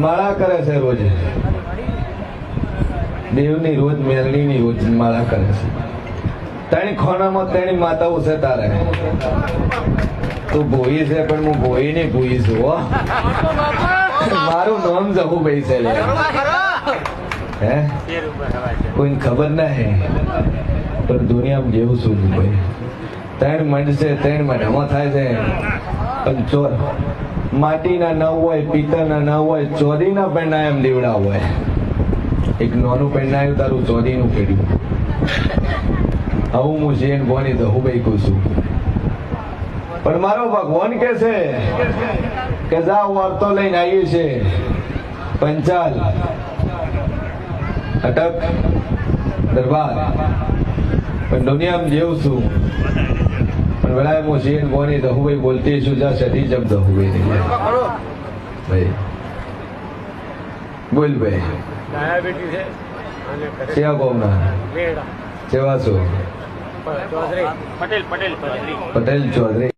માળા કરે છે રોજ. દેવની રોજ મેલણીની રોજ માળા કરે છે. તેની ખોનામાં તેની માતાઓ છે તારે. તું ભોઈ છે પણ હું ભોઈ નહીં ભૂઈ છું મારું નામ જહુભાઈ છે. હે? કોઈને ખબર ના હે. પણ દુનિયામાં જેવું છું ભાઈ. ત્રણ મંડ છે, ત્રણ મહિનામાં થાય છે. પણ ચોર માટીના ન હોય, પિત્તળના ન હોય, ચોરીના પેંડા એમ દીવડા હોય. એક નાનું આવ્યું, તારું ચોરીનું પેડ્યું આવું હું જેન બોની તો હું કહું છું. પણ મારો ભગવાન કે છે? કે જા વાર્તો લઈને આવી છે પંચાલ. અટક. દરબાર. પણ દુનિયામાં જેવું છું. પણ વેળાએ હું છીએ બોની દહુભાઈ બોલતી છું જા સધી જમ દહુભાઈ. બોલ ભાઈ. કેવા કોમના કેવા છો? પટેલ પટેલ. પટેલ ચૌધરી.